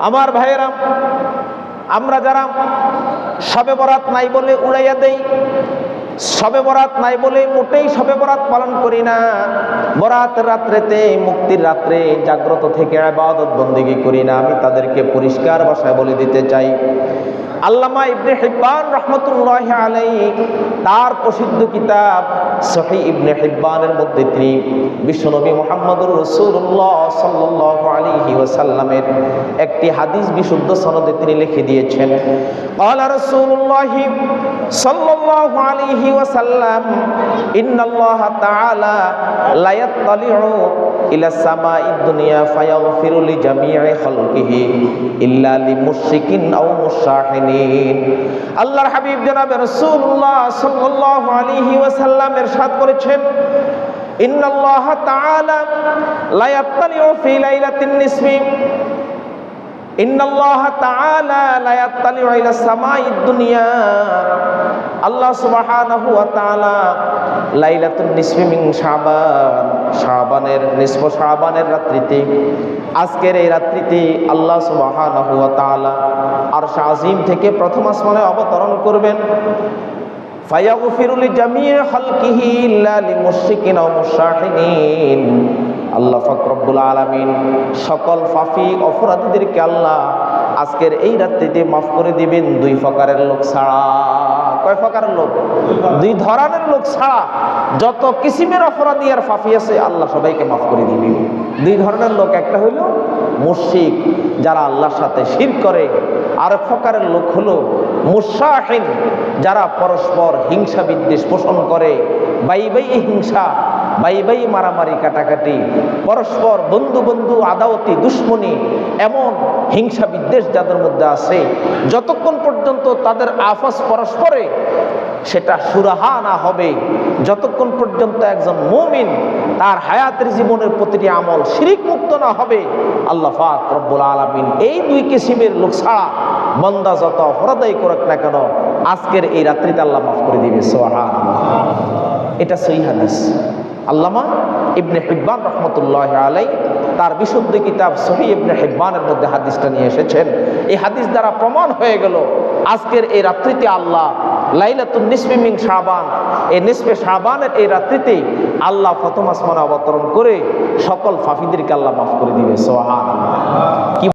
আমার ভাইয়েরা আমরা যারা সবে বরাত নাই বলে উড়াইয়া দেই সবে বরাত নাই বলে মোটেই সবে বরাত পালন করি না। বরাত রাত্রেতে, মুক্তির রাত্রে জাগ্রত থেকে আবাদত বন্দিগি করি না। আমি তাদেরকে পরিষ্কার ভাষায় বলে দিতে চাই। আল্লামা ইবনে হিব্বান রহমতুল্লাহ আলাই তার প্রসিদ্ধ কিতাব সহি ইবনে হিব্বানের মধ্যে তিনি বিশ্বনবী মোহাম্মদুর রসুল্লাহ সাল্লাহ আলী ওসাল্লামের একটি হাদিস বিশুদ্ধ সনদে তিনি লিখে দিয়েছেন। আল্লাহ রসুল্লাহ সাল্লাহ আলী আলাইহি ওয়াসাল্লাম, ইন্নাল্লাহ তাআলা লায়াত্তালিউ ইলা সামাই দুনিয়া ফায়াগফিরু লি জামিই খালকিহি ইল্লা লি মুশরিকিন আও মুশাহিনিন আল্লাহর হাবিব জনাব রাসূলুল্লাহ সাল্লাল্লাহু আলাইহি ওয়াসাল্লাম ইরশাদ করেছেন, ইন্নাল্লাহ তাআলা লায়াত্তালিউ ফি লাইলাতিন নিসমি ইন্নাল্লাহ তাআলা লায়াত্তালিউ ইলা সামাই দুনিয়া আল্লাহ সুবহানাহু ওয়া তাআলা লাইলাতুন নিসফি মিন শাবান, শাবানের নিসফ শাবানের রাত্রিতে, আজকের এই রাত্রিতে আল্লাহ সুবহানাহু ওয়া তাআলা আরশ আজিম থেকে প্রথম আসমানে অবতরণ করবেন। ফায়াগফিরুলি জামিয়ে খালকিহি ইল্লা লিমুশরিকিন ওয়া মুশাহিনিন আল্লাহ ফাকরব্বুল আলামিন সকল ফাফি অপরাধীদেরকে আল্লাহ আজকের এই রাত্রিতে মাফ করে দিবেন, দুই প্রকারের লোক ছাড়া। কয় প্রকারের লোক? দুই ধরনের লোক ছাড়া যত কিসিমের অপরাধী আর ফাফি আছে, আল্লাহ সবাইকে মাফ করে দিবি। দুই ধরনের লোক, একটা হইল মুর্শিক যারা আল্লাহর সাথে শির করে। আর প্রকারের লোক হলো মুসাহিন যারা পরস্পর হিংসা বিদ্বেষ পোষণ করে। বাই বাই হিংসা বাই বাই মারামারি কাটাকাটি, পরস্পর বন্ধু বন্ধু আদাওতি দুশ্মনী, এমন হিংসা বিদ্বেষ যাদের মধ্যে আছে, যতক্ষণ পর্যন্ত তাদের আফস পরস্পরে, সেটা সুরাহা না হবে, যতক্ষণ পর্যন্ত একজন মুমিন তার হায়াতের জীবনের প্রতিটি আমল শিরিক মুক্ত না হবে, আল্লাহ ফাক রব্বুল আলমিন এই দুই কিসিমের লোক ছাড়া বন্দা যত অপরাধাই করুক না কেন, আজকের এই রাত্রিতে আল্লাহ মাফ করে দিবে সোহা এটা সই হাদিস। আল্লামা ইবনে হিব্বান রহমতুল্লাহ আলাই তার বিশুদ্ধ কিতাব সহি ইবনে হিব্বানের মধ্যে হাদিসটা নিয়ে এসেছেন। এই হাদিস দ্বারা প্রমাণ হয়ে গেল, আজকের এই রাত্রিতে আল্লাহ লাইলাতুন নিসফি মিং শাবান, এই নিসফে শাহবানের এই রাত্রিতে আল্লাহ প্রথম আসমানে অবতরণ করে সকল ফাফিদেরকে আল্লাহ মাফ করে দিবে। সোহান